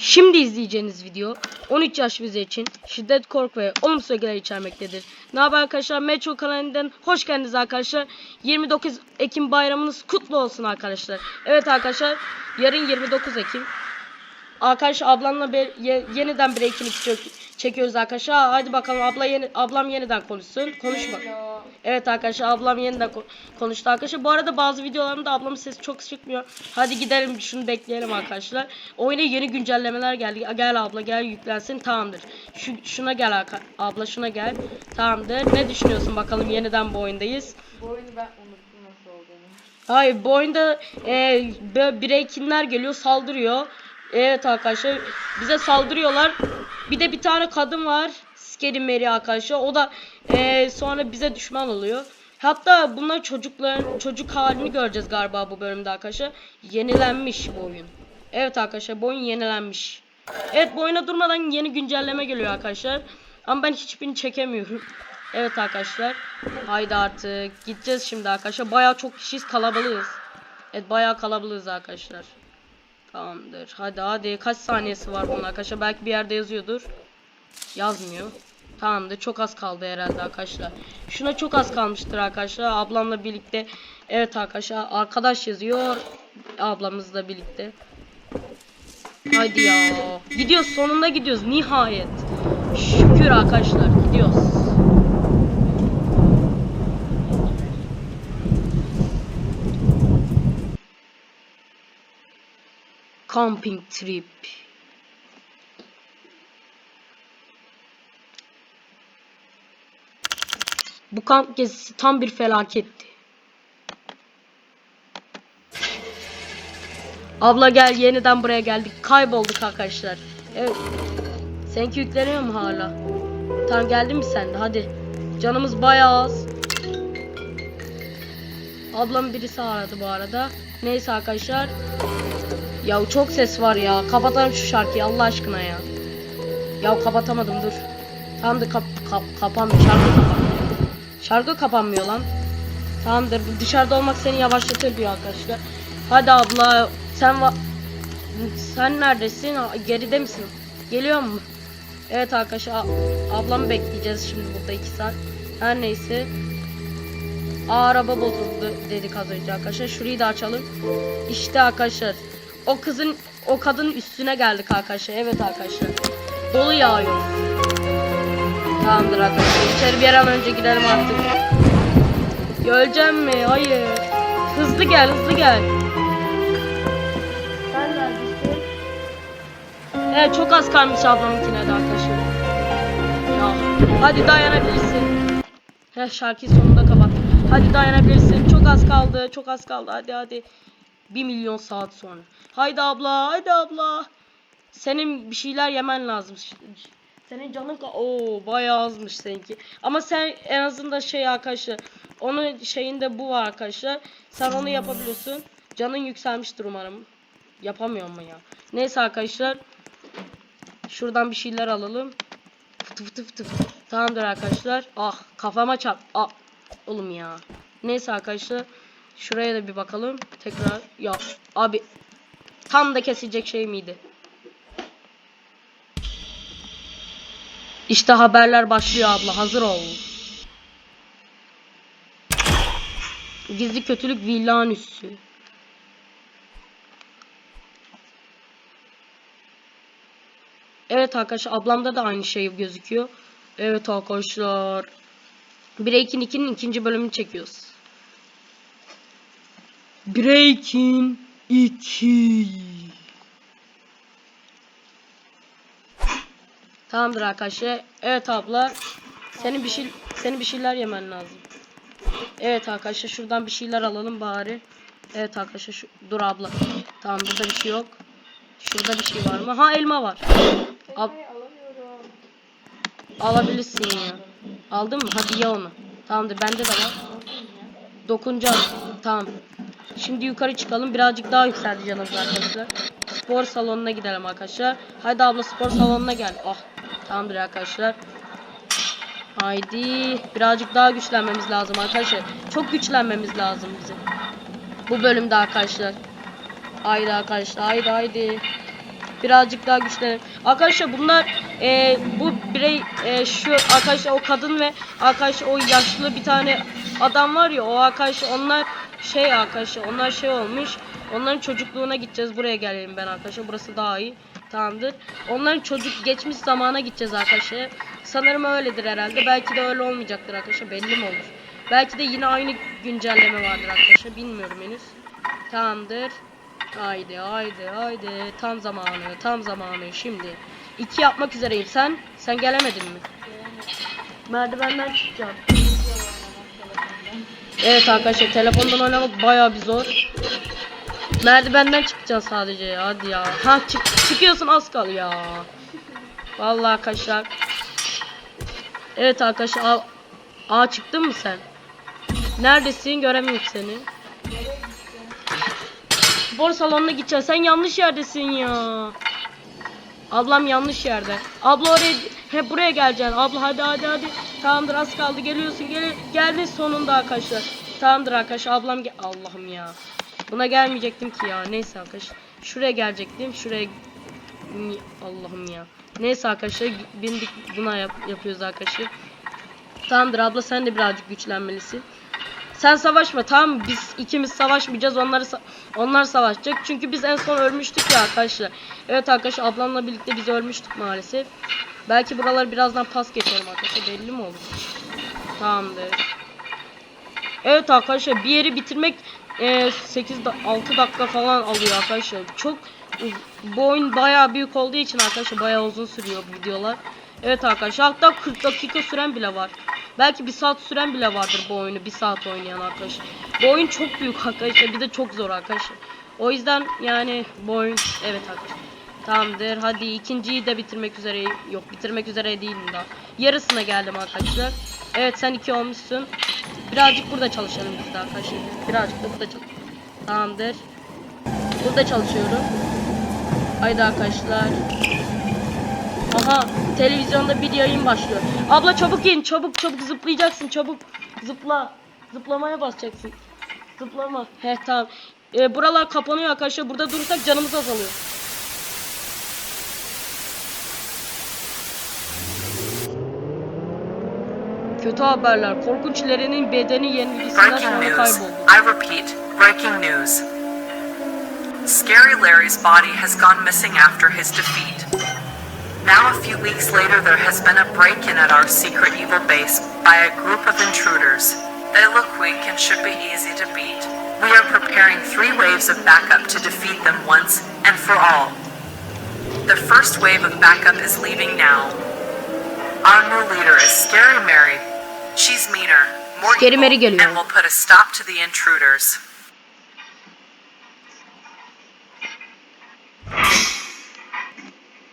Şimdi izleyeceğiniz video 13 yaş vize için şiddet, korku ve olumsuz ögeler içermektedir. Ne haber arkadaşlar? Metro kanalından hoş geldiniz arkadaşlar. 29 Ekim bayramınız kutlu olsun arkadaşlar. Evet arkadaşlar yarın 29 Ekim. Arkadaş ablamla bir, ye- yeniden bir ekini çekiyoruz arkadaşlar. Haydi bakalım abla yeni, ablam yeniden konuşsun. Konuşma. Evet arkadaşlar ablam yeniden ko- konuştu arkadaşlar. Bu arada bazı videolarımda ablamın sesi çok çıkmıyor. Hadi gidelim şunu bekleyelim arkadaşlar. Oyuna yeni güncellemeler geldi. Gel abla gel yüklensin tamamdır. Şu, şuna gel abla şuna gel. Tamamdır. Ne düşünüyorsun bakalım yeniden bu oyundayız. Bu oyunu ben unuttum nasıl olduğunu. Hayır bu oyunda e, breakinler geliyor saldırıyor. Evet arkadaşlar bize saldırıyorlar. Bir de bir tane kadın var. Scary Mary arkadaşlar. O da e, sonra bize düşman oluyor. Hatta bunlar çocukların çocuk halini göreceğiz galiba bu bölümde arkadaşlar. Yenilenmiş bu oyun. Evet arkadaşlar bu oyun yenilenmiş. Evet bu oyuna durmadan yeni güncelleme geliyor arkadaşlar. Ama ben hiçbirini çekemiyorum. Evet arkadaşlar. Haydi artık. Gideceğiz şimdi arkadaşlar. Bayağı çok kişiyiz kalabalığız. Evet bayağı kalabalığız arkadaşlar. Tamamdır. Hadi hadi. Kaç saniyesi var bunun arkadaşlar? Belki bir yerde yazıyordur. Yazmıyor. Tamamdır. Çok az kaldı herhalde arkadaşlar. Şuna çok az kalmıştır arkadaşlar. Ablamla birlikte. Evet arkadaşlar. Arkadaş yazıyor. Ablamızla birlikte. Haydi ya. Gidiyoruz. Sonunda gidiyoruz. Nihayet. Şükür arkadaşlar. Gidiyoruz. Camping trip. Bu kamp gezisi tam bir felaketti. Abla gel yeniden buraya geldik. Kaybolduk arkadaşlar. Evet. Seninki yükleniyor mu hala? Tamam geldin mi sen de hadi. Canımız bayağı az. Ablam birisi aradı bu arada. Neyse arkadaşlar. Ya çok ses var ya. Kapatalım şu şarkıyı Allah aşkına ya. Ya kapatamadım dur. Tamamdır kap, kap kapanmıyor. Şarkı kapanmıyor. Şarkı kapanmıyor lan. Tamamdır. Dışarıda olmak seni yavaşlatıyor diyor arkadaşlar. Hadi abla sen sen neredesin? Geride misin? Geliyor mu? Evet arkadaşlar ablamı bekleyeceğiz şimdi burada 2 saat. Her neyse. Araba bozuldu dedik az önce arkadaşlar. Şurayı da açalım. İşte arkadaşlar. O kızın o kadının üstüne geldik arkadaşlar. Evet arkadaşlar. Dolu yağıyor. Tamamdır arkadaşlar. İçeri bir an önce gidelim artık. Ya öleceğim mi? Hayır. Hızlı gel, hızlı gel. Sen neredesin? Evet çok az kalmış ablamınkine de arkadaşlar. Ya hadi dayanabilirsin. Heh şarkıyı sonunda kapat. Hadi dayanabilirsin. Çok az kaldı. Çok az kaldı. Hadi hadi. 1 milyon saat sonra. Haydi abla, haydi abla. Senin bir şeyler yemen lazım. Senin canın ka- Oo bayağı azmış seninki. Ama sen en azından şey arkadaşlar. Onun şeyinde bu var arkadaşlar. Sen onu yapabiliyorsun. Canın yükselmiştir umarım. Yapamıyor mu ya? Neyse arkadaşlar. Şuradan bir şeyler alalım. Fıtı fıtı fıtı fıtı. Tamamdır arkadaşlar. Ah kafama çarp. Ah. Oğlum ya. Neyse arkadaşlar. Şuraya da bir bakalım. Tekrar. Ya abi. Tam da kesilecek şey miydi? İşte haberler başlıyor abla. Hazır ol. Gizli kötülük villan üssü. Evet arkadaşlar ablamda da aynı şey gözüküyor. Evet arkadaşlar. Breaking 2'nin ikinci bölümünü çekiyoruz. Breaking 2 Tamamdır arkadaşlar. Evet abla. Senin bir şey senin bir şeyler yemen lazım. Evet arkadaşlar şuradan bir şeyler alalım bari. Evet arkadaşlar şu dur abla. Tamam burada bir şey yok. Şurada bir şey var mı? Ha elma var. Al, alabilirsin ya. Aldın mı? Hadi ye onu. Tamamdır bende de var. Dokunacağız. Tamam. Şimdi yukarı çıkalım. Birazcık daha yükseldi canımız arkadaşlar. Spor salonuna gidelim arkadaşlar. Haydi abla spor salonuna gel. Ah. Tamamdır arkadaşlar. Haydi. Birazcık daha güçlenmemiz lazım arkadaşlar. Çok güçlenmemiz lazım bize. Bu bölümde arkadaşlar. Haydi arkadaşlar. Haydi haydi. Birazcık daha güçlenelim. Arkadaşlar bunlar e, bu birey e, şu arkadaşlar o kadın ve arkadaşlar o yaşlı bir tane adam var ya o arkadaşlar onlar şey arkadaşlar onlar şey olmuş. Onların çocukluğuna gideceğiz. Buraya gelelim ben arkadaşlar. Burası daha iyi. Tamamdır. Onların çocuk geçmiş zamana gideceğiz arkadaşlar. Sanırım öyledir herhalde. Belki de öyle olmayacaktır arkadaşlar. Belli mi olur? Belki de yine aynı güncelleme vardır arkadaşlar. Bilmiyorum henüz. Tamamdır. Haydi haydi haydi. Tam zamanı tam zamanı şimdi. İki yapmak üzereyim. Sen? Sen gelemedin mi? Merdivenden çıkacağım. Evet arkadaşlar telefondan oynamak bayağı bir zor. Merdivenden çıkacağız sadece ya. Hadi ya. Ha çık çıkıyorsun az kal ya. Vallahi arkadaşlar. Evet arkadaşlar. Aa, aa çıktın mı sen? Neredesin? Göremiyorum seni. Spor salonuna gideceğiz. Sen yanlış yerdesin ya. Ablam yanlış yerde. Abla oraya he buraya geleceksin. Abla hadi hadi hadi. Tamamdır az kaldı. Geliyorsun. Gel geldin sonunda arkadaşlar. Tamamdır arkadaşlar. Ablam gel Allah'ım ya. Buna gelmeyecektim ki ya. Neyse arkadaşlar. Şuraya gelecektim. Şuraya Allah'ım ya. Neyse arkadaşlar bindik buna yap yapıyoruz arkadaşlar. Tamamdır abla sen de birazcık güçlenmelisin. Sen savaşma tamam? Biz ikimiz savaşmayacağız. Onları sa- onlar savaşacak. Çünkü biz en son ölmüştük ya arkadaşlar. Evet arkadaşlar ablamla birlikte biz ölmüştük maalesef. Belki buraları birazdan pas geçerim arkadaşlar. Belli mi olur? Tamamdır. Evet arkadaşlar bir yeri bitirmek e, 8 da 6 dakika falan alıyor arkadaşlar. Çok bu oyun bayağı büyük olduğu için arkadaşlar bayağı uzun sürüyor videolar. Evet arkadaşlar hatta 40 dakika süren bile var. Belki bir saat süren bile vardır bu oyunu bir saat oynayan arkadaşlar. Bu oyun çok büyük arkadaşlar bir de çok zor arkadaşlar. O yüzden yani bu oyun evet arkadaşlar. Tamamdır hadi ikinciyi de bitirmek üzere yok bitirmek üzere değilim daha. Yarısına geldim arkadaşlar. Evet sen iki olmuşsun. Birazcık burada çalışalım biz de arkadaşlar. Birazcık da burada çalışalım. Tamamdır. Burada çalışıyorum. Haydi arkadaşlar. Aha televizyonda bir yayın başlıyor. Abla çabuk in çabuk çabuk zıplayacaksın çabuk. Zıpla. Zıplamaya basacaksın. Zıplama. He tamam. Ee, buralar kapanıyor arkadaşlar. Burada durursak canımız azalıyor. Kötü haberler. Korkunçlerinin bedeni yenilgisinden Breaking sonra news. kayboldu. I repeat, breaking news. Scary Larry's body has gone missing after his defeat. Now, a few weeks later, there has been a break in at our secret evil base by a group of intruders. They look weak and should be easy to beat. We are preparing three waves of backup to defeat them once and for all. The first wave of backup is leaving now. Our new leader is Scary Mary. She's meaner, more evil, Mary geliyor. and will put a stop to the intruders.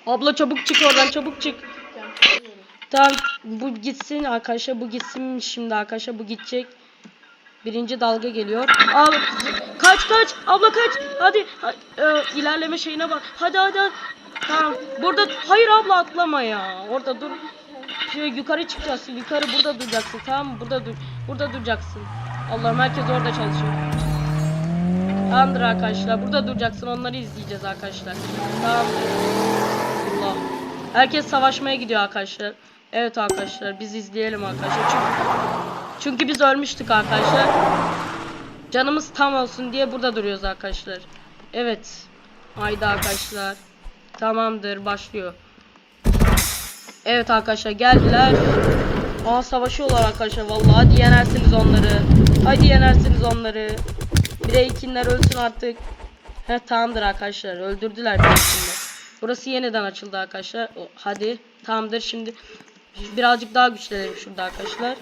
Abla çabuk çık oradan çabuk çık. Tamam bu gitsin arkadaşlar bu gitsin şimdi arkadaşlar bu gidecek. Birinci dalga geliyor. Al kaç kaç abla kaç. Hadi ha- e, ilerleme şeyine bak. Hadi hadi. hadi. Tamam burada hayır abla atlama ya. Orada dur. Şöyle yukarı çıkacaksın. Yukarı burada duracaksın. Tamam mı? Burada dur. Burada duracaksın. Allah'ım herkes orada çalışıyor. Tamamdır arkadaşlar. Burada duracaksın. Onları izleyeceğiz arkadaşlar. Tamamdır. Allah. Herkes savaşmaya gidiyor arkadaşlar. Evet arkadaşlar biz izleyelim arkadaşlar. Çünkü, çünkü biz ölmüştük arkadaşlar. Canımız tam olsun diye burada duruyoruz arkadaşlar. Evet. Haydi arkadaşlar. Tamamdır başlıyor. Evet arkadaşlar geldiler. Aa savaşıyorlar arkadaşlar vallahi. Hadi yenersiniz onları. Hadi yenersiniz onları. Bire ikinler ölsün artık. He tamamdır arkadaşlar. Öldürdüler şimdi. Burası yeniden açıldı arkadaşlar. Hadi. Tamamdır şimdi. Birazcık daha güçlenelim şurada arkadaşlar.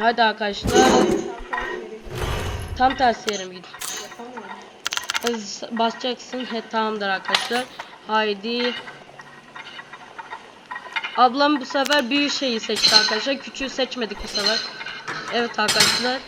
Hadi arkadaşlar. Tam tersi yere mi gidiyor? Basacaksın. He tamamdır arkadaşlar. Haydi. Ablam bu sefer büyük şeyi seçti arkadaşlar. Küçüğü seçmedik bu sefer. Evet arkadaşlar.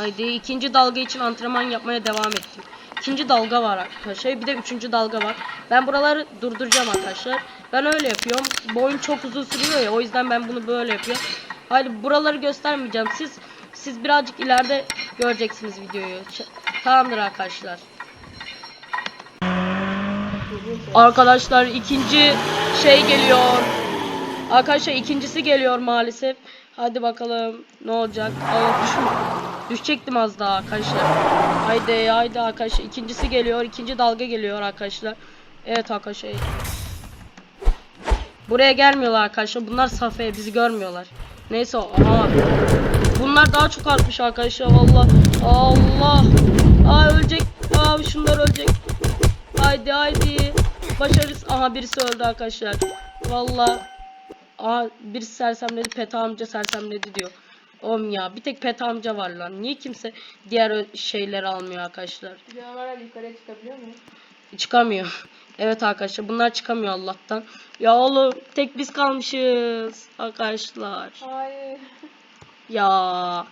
Haydi ikinci dalga için antrenman yapmaya devam ettim. İkinci dalga var arkadaşlar. Bir de üçüncü dalga var. Ben buraları durduracağım arkadaşlar. Ben öyle yapıyorum. Bu oyun çok uzun sürüyor ya. O yüzden ben bunu böyle yapıyorum. Haydi buraları göstermeyeceğim. Siz siz birazcık ileride göreceksiniz videoyu. Tamamdır arkadaşlar. Arkadaşlar ikinci şey geliyor. Arkadaşlar ikincisi geliyor maalesef. Hadi bakalım ne olacak. Allah düşün. Düşecektim az daha arkadaşlar. Haydi haydi arkadaşlar. ikincisi geliyor. ikinci dalga geliyor arkadaşlar. Evet arkadaşlar. Buraya gelmiyorlar arkadaşlar. Bunlar safaya bizi görmüyorlar. Neyse aha. Bunlar daha çok artmış arkadaşlar valla. Allah. Aa ölecek. Aa şunlar ölecek. Haydi haydi. Başarırız. Aha birisi öldü arkadaşlar. Valla. Aa birisi sersemledi. Peta amca sersemledi diyor. Oğlum ya bir tek Peta amca var lan. Niye kimse diğer şeyleri almıyor arkadaşlar? Canavarlar yukarıya çıkabiliyor mu? Çıkamıyor. Evet arkadaşlar bunlar çıkamıyor Allah'tan. Ya oğlum tek biz kalmışız arkadaşlar. Hayır. Ya.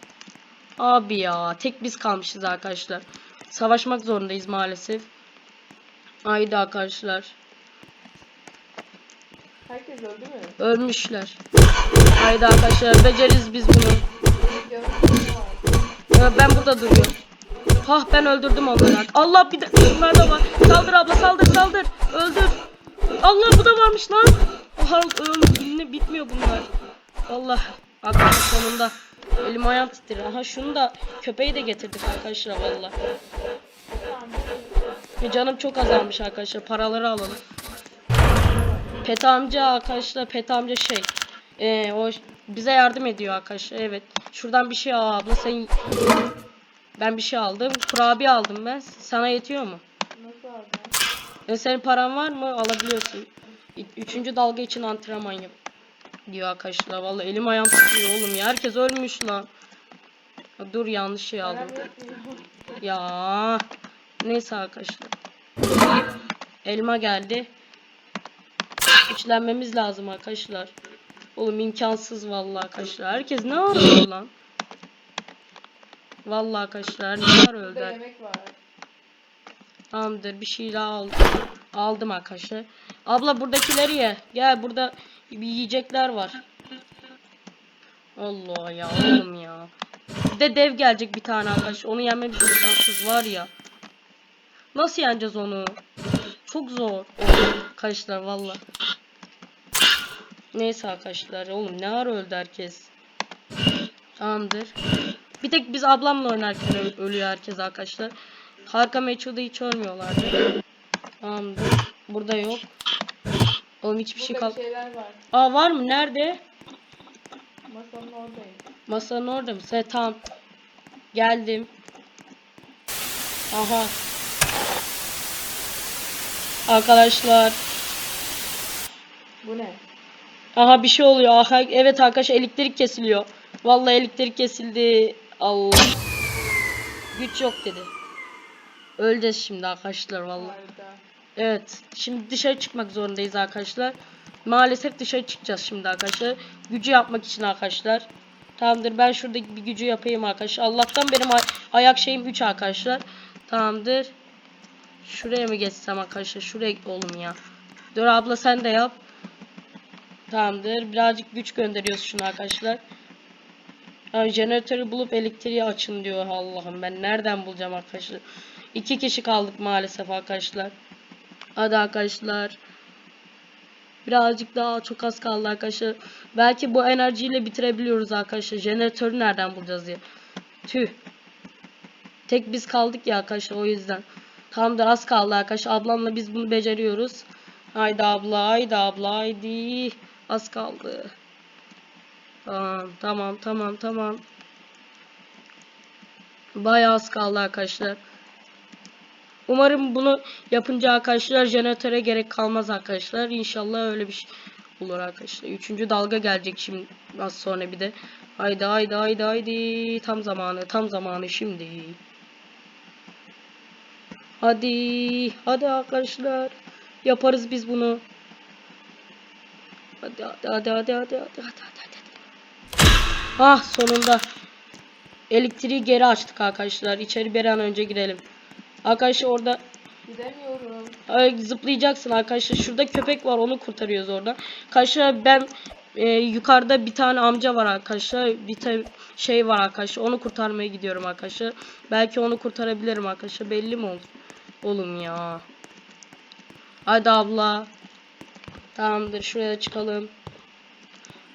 Abi ya tek biz kalmışız arkadaşlar. Savaşmak zorundayız maalesef. Haydi arkadaşlar. Herkes öldü mü? Ölmüşler. Haydi arkadaşlar beceririz biz bunu. Ben burada duruyorum. Hah ben öldürdüm onları. Allah bir de bunlar da var. Saldır abla saldır saldır. Öldür. Allah bu da varmış lan. Aha öl- yine bitmiyor bunlar. Allah. Arkadaşlar sonunda. Elim ayağım titriyor. Aha şunu da köpeği de getirdik arkadaşlar valla. E, Canım çok azalmış arkadaşlar. Paraları alalım. Pet amca arkadaşlar Pet amca şey. Ee, o bize yardım ediyor arkadaşlar. Evet. Şuradan bir şey al abla sen ben bir şey aldım. Kurabiye aldım ben. Sana yetiyor mu? Nasıl aldın? E senin paran var mı? Alabiliyorsun. Üçüncü dalga için antrenman yap. Diyor arkadaşlar. Vallahi elim ayağım titriyor oğlum ya. Herkes ölmüş lan. Dur yanlış şey aldım. Ya. Neyse arkadaşlar. Elma geldi. Güçlenmemiz lazım arkadaşlar. Oğlum imkansız vallahi arkadaşlar. Herkes ne arıyor lan? Vallahi arkadaşlar ne var Burada öldü. Tamamdır bir şey daha aldım. Aldım arkadaşlar. Abla buradakileri ye. Gel burada bir yiyecekler var. Allah ya oğlum ya. Bir de dev gelecek bir tane arkadaş. Onu yenmemiz imkansız var ya. Nasıl yeneceğiz onu? Çok zor. Arkadaşlar valla. Neyse arkadaşlar. Oğlum ne ara öldü herkes. Tamamdır. Bir tek biz ablamla oynarken ölüyor herkes arkadaşlar. Harika Metro'da hiç ölmüyorlardı. Tamamdır. Burada yok. Oğlum hiçbir şey kal... var. Aa var mı? Nerede? Masanın oradayım. Masanın orada mı? Sen tamam. Geldim. Aha. Arkadaşlar. Bu ne? Aha bir şey oluyor. Aha evet arkadaşlar elektrik kesiliyor. Vallahi elektrik kesildi. Allah. Güç yok dedi. Öleceğiz şimdi arkadaşlar vallahi. Evet. Şimdi dışarı çıkmak zorundayız arkadaşlar. Maalesef dışarı çıkacağız şimdi arkadaşlar. Gücü yapmak için arkadaşlar. Tamamdır. Ben şuradaki bir gücü yapayım arkadaşlar. Allah'tan benim ay- ayak şeyim 3 arkadaşlar. Tamamdır. Şuraya mı geçsem arkadaşlar? Şuraya oğlum ya. Dur abla sen de yap. Tamamdır. Birazcık güç gönderiyoruz şunu arkadaşlar. Yani jeneratörü bulup elektriği açın diyor Allah'ım. Ben nereden bulacağım arkadaşlar? İki kişi kaldık maalesef arkadaşlar. Hadi arkadaşlar. Birazcık daha çok az kaldı arkadaşlar. Belki bu enerjiyle bitirebiliyoruz arkadaşlar. Jeneratörü nereden bulacağız ya? Tüh. Tek biz kaldık ya arkadaşlar o yüzden. Tamamdır az kaldı arkadaşlar. Ablamla biz bunu beceriyoruz. Haydi abla haydi abla haydi. Az kaldı. Tamam tamam tamam tamam. Bayağı az kaldı arkadaşlar. Umarım bunu yapınca arkadaşlar jeneratöre gerek kalmaz arkadaşlar. İnşallah öyle bir şey olur arkadaşlar. Üçüncü dalga gelecek şimdi az sonra bir de. Haydi haydi haydi haydi. Tam zamanı tam zamanı şimdi. Hadi hadi arkadaşlar. Yaparız biz bunu. Hadi hadi hadi hadi hadi hadi hadi hadi. hadi. Ah sonunda. Elektriği geri açtık arkadaşlar. İçeri bir an önce girelim. Arkadaşlar orada Gidemiyorum. Ay, zıplayacaksın arkadaşlar. Şurada köpek var onu kurtarıyoruz oradan. Arkadaşlar ben e, yukarıda bir tane amca var arkadaşlar. Bir tane şey var arkadaşlar. Onu kurtarmaya gidiyorum arkadaşlar. Belki onu kurtarabilirim arkadaşlar. Belli mi olur? Oğlum ya. Haydi abla. Tamamdır şuraya çıkalım.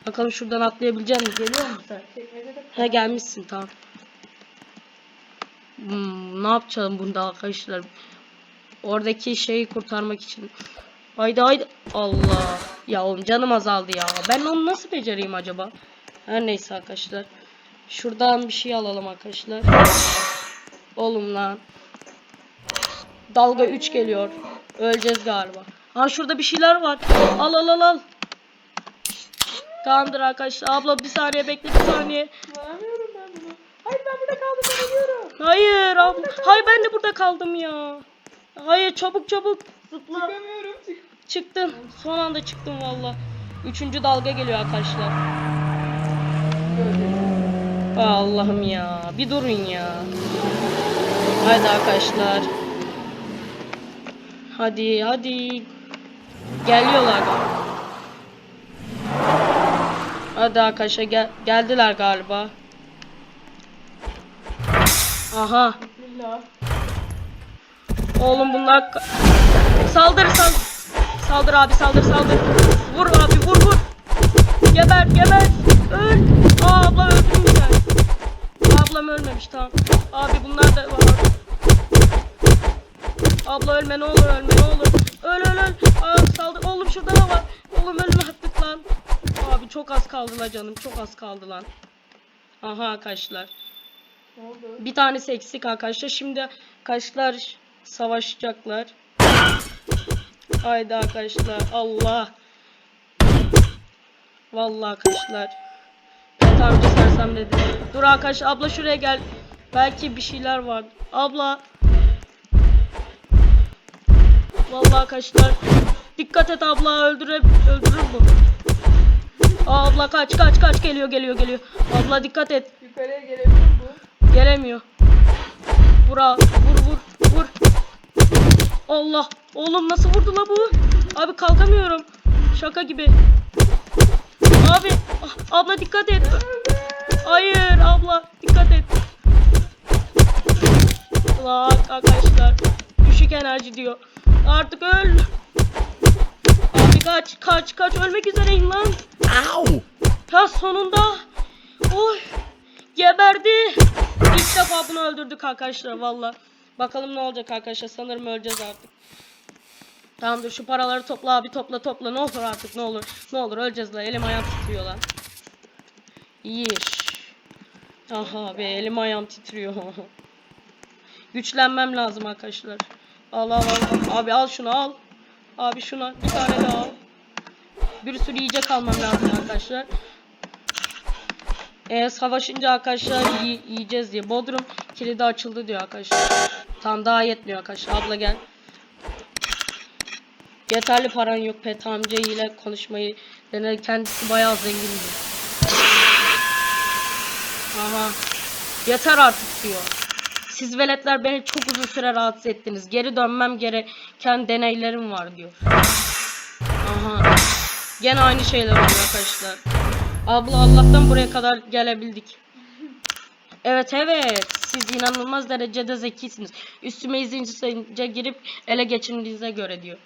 Bakalım şuradan atlayabilecek misin? Geliyor musun He gelmişsin tamam. Hmm, ne yapacağım bunda arkadaşlar? Oradaki şeyi kurtarmak için. Haydi haydi. Allah. Ya oğlum canım azaldı ya. Ben onu nasıl becereyim acaba? Her neyse arkadaşlar. Şuradan bir şey alalım arkadaşlar. Oğlum lan. Dalga 3 geliyor. Öleceğiz galiba. Ha şurada bir şeyler var. Al al al al. Tamamdır arkadaşlar. Abla bir saniye bekle bir saniye. Kullanamıyorum ben bunu. Hayır ben burada kaldım ben ölüyorum. Hayır abla. Hayır ben de burada kaldım ya. Hayır çabuk çabuk. Zıpla. Çıkamıyorum çık. Çıktım. Son anda çıktım valla. Üçüncü dalga geliyor arkadaşlar. Allah'ım ya. Bir durun ya. Haydi arkadaşlar. Hadi hadi. Geliyorlar galiba. Hadi arkadaşlar gel geldiler galiba. Aha. Oğlum bunlar saldır sal saldır abi saldır saldır. Vur abi vur vur. Geber geber. Öl. Aa, ablam öldü mü sen ablam ölmemiş tamam. Abi bunlar da var. Abla ölme ne olur ölme ne olur. Öl öl öl. Aa, saldır oğlum şurada da var oğlum ölme artık lan abi çok az kaldı la canım çok az kaldı lan aha arkadaşlar Ne bir tanesi eksik arkadaşlar. Şimdi arkadaşlar savaşacaklar. Haydi arkadaşlar. Allah. Vallahi arkadaşlar. Evet amca sersem dedi. Dur arkadaşlar abla şuraya gel. Belki bir şeyler var. Abla. Vallahi arkadaşlar. Dikkat et abla öldüre öldürür bu. Aa, abla kaç kaç kaç geliyor geliyor geliyor. Abla dikkat et. Yukarıya gelebilir bu. Gelemiyor. Vur abi. Vur vur vur. Allah. Oğlum nasıl vurdu la bu? Abi kalkamıyorum. Şaka gibi. Abi. ah, abla dikkat et. Hayır abla dikkat et. Allah arkadaşlar. Düşük enerji diyor. Artık öl. Kaç kaç kaç ölmek üzereyim lan. Ow! Ya sonunda. Oy. Geberdi. İlk defa bunu öldürdük arkadaşlar valla. Bakalım ne olacak arkadaşlar. Sanırım öleceğiz artık. Tamamdır şu paraları topla abi topla topla. Ne olur artık ne olur. Ne olur öleceğiz la. Elim ayağım titriyor lan. İyi iş. Aha be elim ayağım titriyor. Güçlenmem lazım arkadaşlar. Al al al. Abi al şunu al. Abi şuna bir tane daha al. Bir sürü yiyecek almam lazım arkadaşlar. Ee, savaşınca arkadaşlar yi- yiyeceğiz diye. Bodrum kilidi açıldı diyor arkadaşlar. Tam daha yetmiyor arkadaşlar. Abla gel. Yeterli paran yok Pet amca ile konuşmayı dene. Kendisi bayağı zengindi. Aha. Yeter artık diyor. Siz veletler beni çok uzun süre rahatsız ettiniz. Geri dönmem gereken deneylerim var diyor. Aha. Gene aynı şeyler oluyor arkadaşlar. Abla Allah'tan buraya kadar gelebildik. Evet evet. Siz inanılmaz derecede zekisiniz. Üstüme izince girip ele geçirdiğinize göre diyor.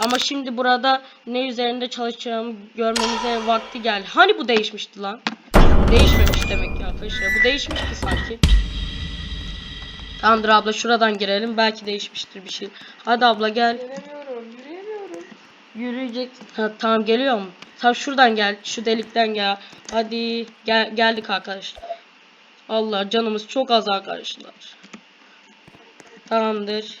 Ama şimdi burada ne üzerinde çalışacağımı görmenize vakti geldi. Hani bu değişmişti lan? Değişmemiş demek ki arkadaşlar. Bu değişmişti sanki. Tamamdır abla şuradan girelim. Belki değişmiştir bir şey. Hadi abla gel. Gelemiyorum. Yürüyemiyorum. Yürüyecek. Ha, tamam geliyor mu? Tamam şuradan gel. Şu delikten gel. Hadi gel geldik arkadaşlar. Allah canımız çok az arkadaşlar. Tamamdır.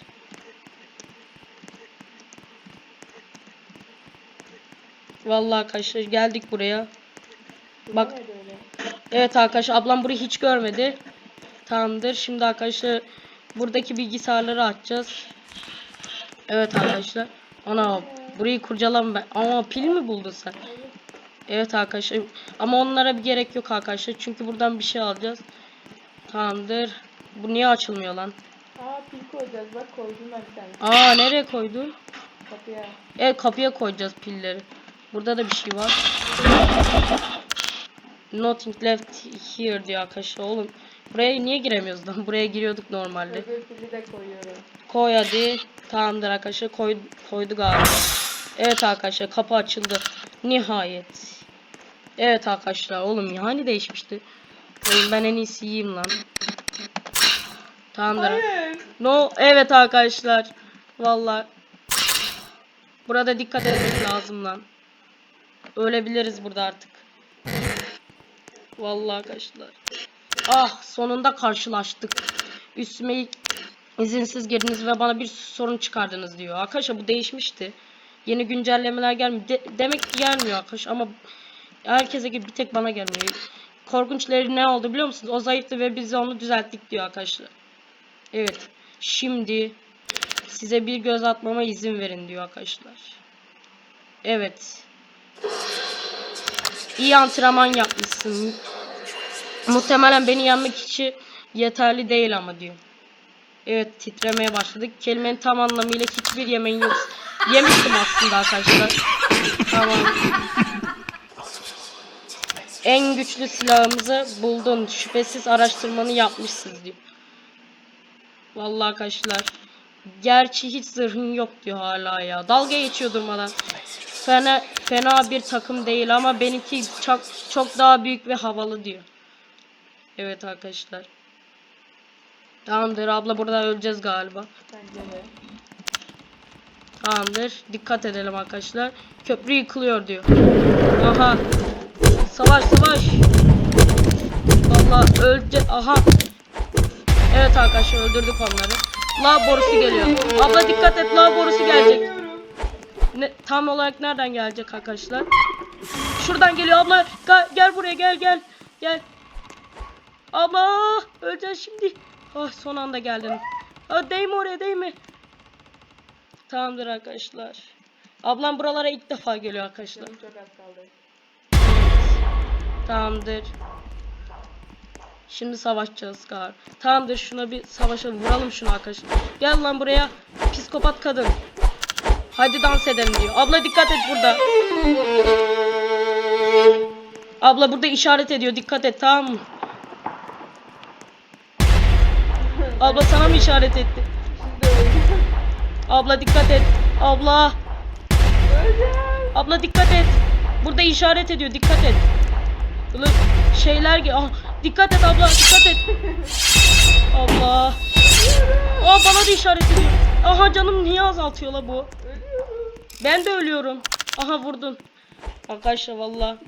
Vallahi arkadaşlar geldik buraya. Bak evet arkadaşlar ablam burayı hiç görmedi. Tamamdır. Şimdi arkadaşlar buradaki bilgisayarları açacağız. Evet arkadaşlar. Ana burayı kurcalam ben. Ama pil mi buldun sen? Evet arkadaşlar. Ama onlara bir gerek yok arkadaşlar. Çünkü buradan bir şey alacağız. Tamamdır. Bu niye açılmıyor lan? Aa pil koyacağız. Bak koydum ben tane. Aa nereye koydun? Kapıya. Evet kapıya koyacağız pilleri. Burada da bir şey var. Nothing left here diyor arkadaşlar oğlum. Buraya niye giremiyoruz lan? Buraya giriyorduk normalde. Öbür de koyuyorum. Koy hadi. Tamamdır arkadaşlar. Koy, koydu galiba. Evet arkadaşlar kapı açıldı. Nihayet. Evet arkadaşlar oğlum yani değişmişti. Oğlum ben en iyisi yiyeyim lan. Tamamdır. Hayır. No evet arkadaşlar. Vallahi Burada dikkat etmek lazım lan. Ölebiliriz burada artık. Vallahi arkadaşlar. Ah sonunda karşılaştık. Üstüme izinsiz girdiniz ve bana bir sorun çıkardınız diyor. Arkadaşlar bu değişmişti. Yeni güncellemeler gelmiyor. De- demek ki gelmiyor arkadaşlar ama herkese gibi bir tek bana gelmiyor. Korkunçları ne oldu biliyor musunuz? O zayıftı ve biz onu düzelttik diyor arkadaşlar. Evet. Şimdi size bir göz atmama izin verin diyor arkadaşlar. Evet. İyi antrenman yapmışsın. Muhtemelen beni yenmek için yeterli değil ama diyor. Evet titremeye başladık. Kelimenin tam anlamıyla hiçbir yemeğin yok. Yemiştim aslında arkadaşlar. Tamam. En güçlü silahımızı buldun. Şüphesiz araştırmanı yapmışsınız diyor. Vallahi arkadaşlar. Gerçi hiç zırhın yok diyor hala ya. Dalga geçiyor durmadan. Fena, fena bir takım değil ama benimki çok, çok daha büyük ve havalı diyor. Evet arkadaşlar. Tamamdır abla burada öleceğiz galiba. Bence de. Tamamdır. Dikkat edelim arkadaşlar. Köprü yıkılıyor diyor. Aha. Savaş savaş. Vallahi öldü. Aha. Evet arkadaşlar öldürdük onları. Lav borusu geliyor. Abla dikkat et lav borusu gelecek. Ne, tam olarak nereden gelecek arkadaşlar? Şuradan geliyor abla. Gel, gel buraya gel gel. Gel. Abla öleceğiz şimdi. Ah son anda geldin. Ah, değme oraya değme. Tamamdır arkadaşlar. Ablam buralara ilk defa geliyor arkadaşlar. Tamamdır. Şimdi savaşacağız kar. Tamamdır şuna bir savaşalım. Vuralım şunu arkadaşlar. Gel lan buraya. Psikopat kadın. Hadi dans edelim diyor. Abla dikkat et burada. Abla burada işaret ediyor. Dikkat et tamam mı? Abla sana mı işaret etti? Abla dikkat et. Abla. Abla dikkat et. Burada işaret ediyor. Dikkat et. Şeyler ge- ah, dikkat et abla dikkat et. abla. Aa bana da işaret ediyor. Aha canım niye azaltıyor la bu? Ölüyorum. Ben de ölüyorum. Aha vurdun. Arkadaşlar valla.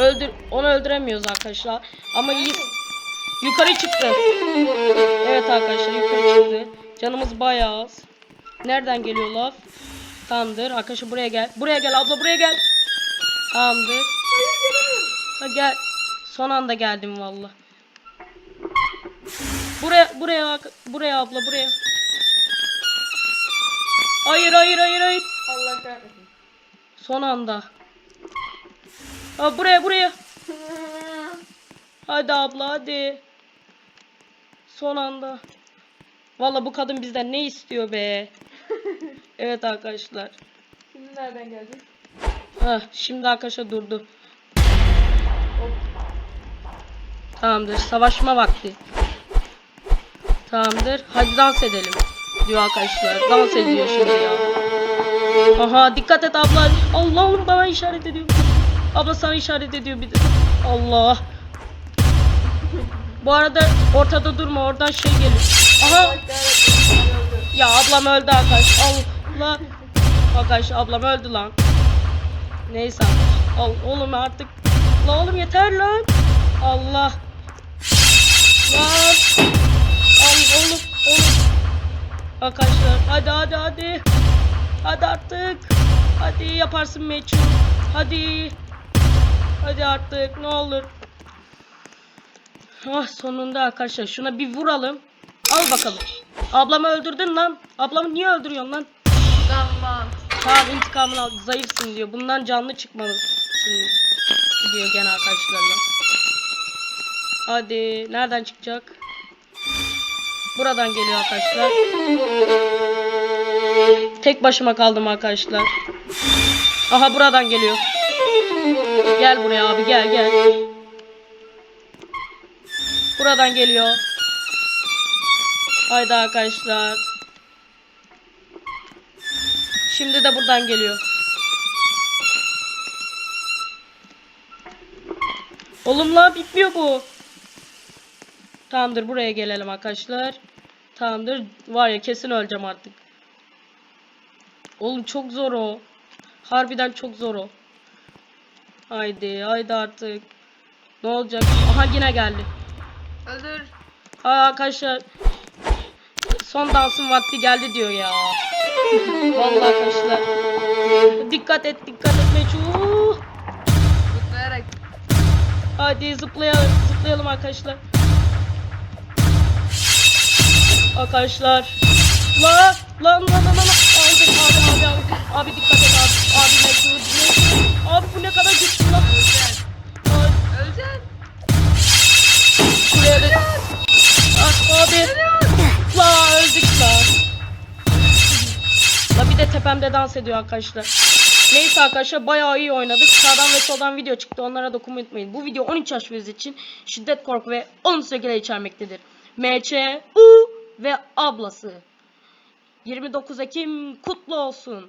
Öldür onu öldüremiyoruz arkadaşlar. Ama iyi. Yukarı çıktı. Evet arkadaşlar yukarı çıktı. Canımız bayağı az. Nereden geliyor laf? Tamamdır. Arkadaşlar buraya gel. Buraya gel abla buraya gel. Tamamdır. Ha, gel. Son anda geldim valla. Buraya buraya buraya abla buraya. Hayır hayır hayır hayır. Allah kahretsin. Son anda. Ha, buraya buraya. Hadi abla hadi. Son anda. Valla bu kadın bizden ne istiyor be? evet arkadaşlar. Şimdi nereden gelecek? Hah, şimdi arkadaşlar durdu. Hop. Tamamdır. Savaşma vakti. Tamamdır. Hadi dans edelim. Diyor arkadaşlar. Dans ediyor şimdi ya. Aha dikkat et abla. Allah'ım bana işaret ediyor. Abla sana işaret ediyor bir de. Allah. Bu arada ortada durma oradan şey gelir. Aha ya ablam öldü arkadaş. Allah. Arkadaş ablam öldü lan. Neyse arkadaş. Al oğlum artık. La oğlum yeter lan. Allah. Lan. Oğlum oğlum. Arkadaşlar hadi hadi hadi. Hadi artık. Hadi yaparsın meçhul. Hadi. Hadi artık ne olur. Ah sonunda arkadaşlar şuna bir vuralım. Al bakalım. Ablamı öldürdün lan. Ablamı niye öldürüyorsun lan? Tamam. Tamam intikamını al. Zayıfsın diyor. Bundan canlı çıkmalısın diyor gene arkadaşlarla. Hadi nereden çıkacak? Buradan geliyor arkadaşlar. Tek başıma kaldım arkadaşlar. Aha buradan geliyor. Gel buraya abi gel gel. Buradan geliyor. Haydi arkadaşlar. Şimdi de buradan geliyor. Oğlum la bitmiyor bu. Tamamdır buraya gelelim arkadaşlar. Tamamdır. Var ya kesin öleceğim artık. Oğlum çok zor o. Harbiden çok zor o. Haydi haydi artık. Ne olacak? Aha yine geldi. Öldür. Ha arkadaşlar. Son dansın vakti geldi diyor ya. Vallahi arkadaşlar. Dikkat et dikkat et Meçhu. Zıplayarak. Hadi zıplayalım, zıplayalım arkadaşlar. Arkadaşlar. La lan lan lan lan. Abi abi abi abi. Abi dikkat et abi. Abi Meçhu. Meçhu. Abi bu ne kadar güçlü lan. Öleceksin. Öleceksin. Şuraya da. Ah, abi. La öldük la. La bir de tepemde dans ediyor arkadaşlar. Neyse arkadaşlar bayağı iyi oynadık. Sağdan ve soldan video çıktı. Onlara dokunmayı unutmayın. Bu video 13 yaş ve için şiddet korku ve 10 ögeler içermektedir. MC, U ve ablası. 29 Ekim kutlu olsun.